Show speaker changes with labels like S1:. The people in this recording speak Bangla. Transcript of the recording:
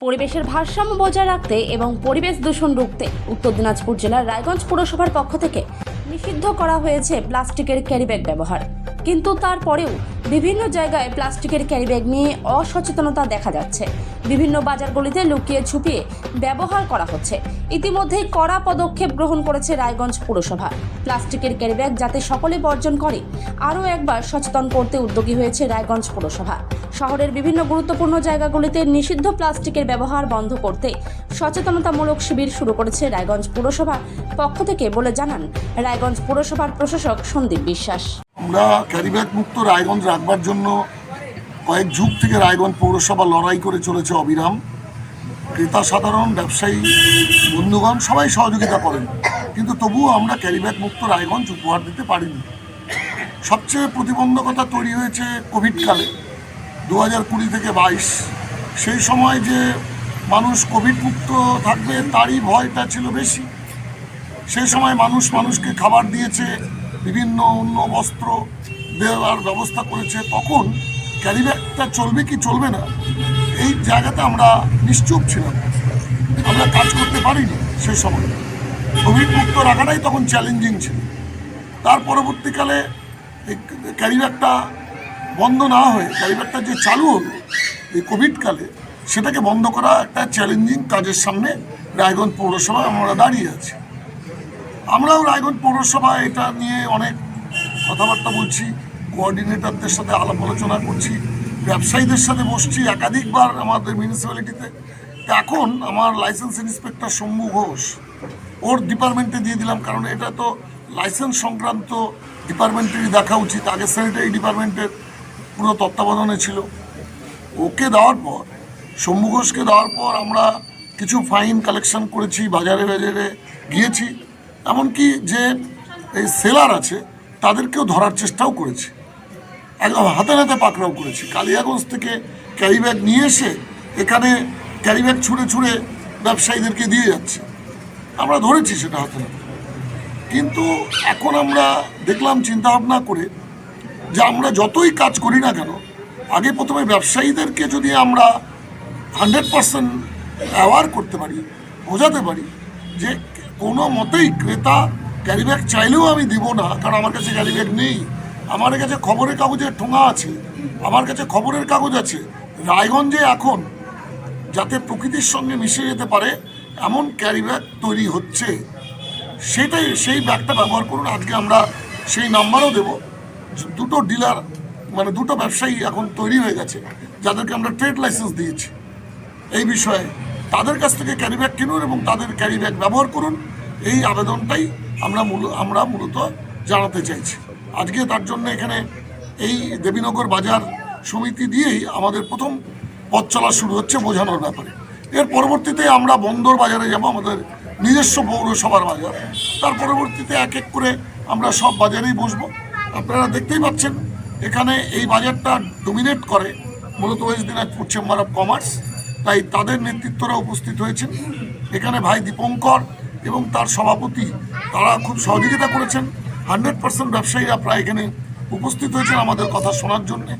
S1: পরিবেশের ভারসাম্য বজায় রাখতে এবং পরিবেশ দূষণ রুখতে উত্তর দিনাজপুর জেলার রায়গঞ্জ পুরসভার পক্ষ থেকে নিষিদ্ধ করা হয়েছে প্লাস্টিকের ক্যারিব্যাগ ব্যবহার। কিন্তু তারপরেও বিভিন্ন জায়গায় প্লাস্টিকের ক্যারিব্যাগ নিয়ে অসচেতনতা দেখা যাচ্ছে। বিভিন্ন বাজারগুলিতে লুকিয়ে ছুপিয়ে ব্যবহার করা হচ্ছে। ইতিমধ্যেই কড়া পদক্ষেপ গ্রহণ করেছে রায়গঞ্জ পুরসভা। প্লাস্টিকের ক্যারিব্যাগ যাতে সকলে বর্জন করে, আরও একবার সচেতন করতে উদ্যোগী হয়েছে রায়গঞ্জ পুরসভা। শহরের বিভিন্ন গুরুত্বপূর্ণ জায়গাগুলিতে নিষিদ্ধ প্লাস্টিকের ব্যবহার বন্ধ করতে সচেতনতামূলক শিবির শুরু করেছে রায়গঞ্জ পুরসভার পক্ষ থেকে বলে জানান রায়গঞ্জ পুরসভার প্রশাসক সন্দীপ বিশ্বাস।
S2: আমরা ক্যারিব্যাগ মুক্ত রায়গঞ্জ রাখবার জন্য কয়েক যুগ থেকে রায়গঞ্জ পৌরসভা লড়াই করে চলেছে অবিরাম। ক্রেতা, সাধারণ, ব্যবসায়ী, বন্ধুগণ সবাই সহযোগিতা করেন। কিন্তু তবুও আমরা ক্যারিব্যাগ মুক্ত রায়গঞ্জ উপহার দিতে পারিনি। সবচেয়ে প্রতিবন্ধকতা তৈরি হয়েছে কোভিডকালে দু হাজার কুড়ি থেকে বাইশ। সেই সময় যে মানুষ কোভিড মুক্ত থাকবে, তারই ভয়টা ছিল বেশি। সেই সময় মানুষ মানুষকে খাবার দিয়েছে বিভিন্ন অন্য বস্ত্র দেওয়ার ব্যবস্থা করেছে, তখন ক্যারিব্যাগটা চলবে কি চলবে না, এই জায়গাতে আমরা নিশ্চুপ ছিলাম। আমরা কাজ করতে পারিনি সেই সময়। কোভিড মুক্ত রাখাটাই তখন চ্যালেঞ্জিং ছিল। তার পরবর্তীকালে ক্যারিব্যাগটা বন্ধ না হয়ে, ক্যারিব্যাগটা যে চালু হলো এই কোভিডকালে সেটাকে বন্ধ করা একটা চ্যালেঞ্জিং কাজের সামনে রায়গঞ্জ পৌরসভা আমরা দাঁড়িয়ে আছি। আমরাও রায়গঞ্জ পৌরসভা এটা নিয়ে অনেক কথাবার্তা বলছি কোঅর্ডিনেটরদের সাথে আলাপ আলোচনা করছি, ব্যবসায়ীদের সাথে বসছি একাধিকবার আমাদের মিউনিসিপ্যালিটিতে এখন আমার লাইসেন্স ইন্সপেক্টর শম্ভু ঘোষ, ওর ডিপার্টমেন্টে দিয়ে দিলাম, কারণ এটা তো লাইসেন্স সংক্রান্ত ডিপার্টমেন্টেরই দেখা উচিত। আগে স্যানিটারি ডিপার্টমেন্টের পুরো তত্ত্বাবধানে ছিল। ওকে দেওয়ার পর, শম্ভু ঘোষকে দেওয়ার পর আমরা কিছু ফাইন কালেকশন করেছি বাজারে বাজারে গিয়েছি। এমনকি যে এই সেলার আছে, তাদেরকেও ধরার চেষ্টাও করেছি। একদম হাতে হাতে পাকড়াও করেছি। কালিয়াগঞ্জ থেকে ক্যারি ব্যাগ নিয়ে এসে এখানে ক্যারি ব্যাগ ছুঁড়ে ছুঁড়ে ব্যবসায়ীদেরকে দিয়ে যাচ্ছে। আমরা ধরেছি সেটা হাতে হাতে কিন্তু এখন আমরা দেখলাম চিন্তা ভাবনা করে যে আমরা যতই কাজ করি না কেন, আগে প্রথমে ব্যবসায়ীদেরকে যদি আমরা হান্ড্রেড পার্সেন্ট অ্যাওয়ার করতে পারি, বোঝাতে পারি যে কোনো মতেই ক্রেতা ক্যারিব্যাগ চাইলেও আমি দিব না, কারণ আমার কাছে ক্যারিব্যাগ নেই। আমার কাছে খবরের কাগজের ঠোঙা আছে, আমার কাছে খবরের কাগজ আছে। রায়গঞ্জে এখন যাতে প্রকৃতির সঙ্গে মিশে যেতে পারে, এমন ক্যারিব্যাগ তৈরি হচ্ছে। সেটাই, সেই ব্যাগটা ব্যবহার করুন, আজকে আমরা সেই নাম্বারও দেব। দুটো ডিলার মানে দুটো ব্যবসায়ী এখন তৈরি হয়ে গেছে, যাদেরকে আমরা ট্রেড লাইসেন্স দিয়েছি। এই বিষয়ে তাদের কাছ থেকে ক্যারি ব্যাগ কিনুন এবং তাদের ক্যারি ব্যাগ ব্যবহার করুন। এই আবেদনটাই আমরা মূল, আমরা মূলত জানাতে চাইছি। আজকে তার জন্য এখানে এই দেবীনগর বাজার সমিতি দিয়েই আমাদের প্রথম পথ চলা শুরু হচ্ছে বোঝানোর ব্যাপারে। এর পরবর্তীতে আমরা বন্দর বাজারে যাব, আমাদের নিজস্ব পৌরসভার বাজার। তার পরবর্তীতে এক এক করে আমরা সব বাজারেই বসবো। আপনারা দেখতেই পাচ্ছেন, এখানে এই বাজারটা ডোমিনেট করে মূলত West Dinajpur chamber of commerce তাই তাদের নেতৃত্বরা উপস্থিত হয়েছেন। এখানে ভাই দীপঙ্কর এবং তার সভাপতি, তারা খুব সহযোগিতা করেছেন। হান্ড্রেড পার্সেন্ট ব্যবসায়ীরা প্রায় এখানে উপস্থিত হয়েছেন আমাদের কথা শোনার জন্যে।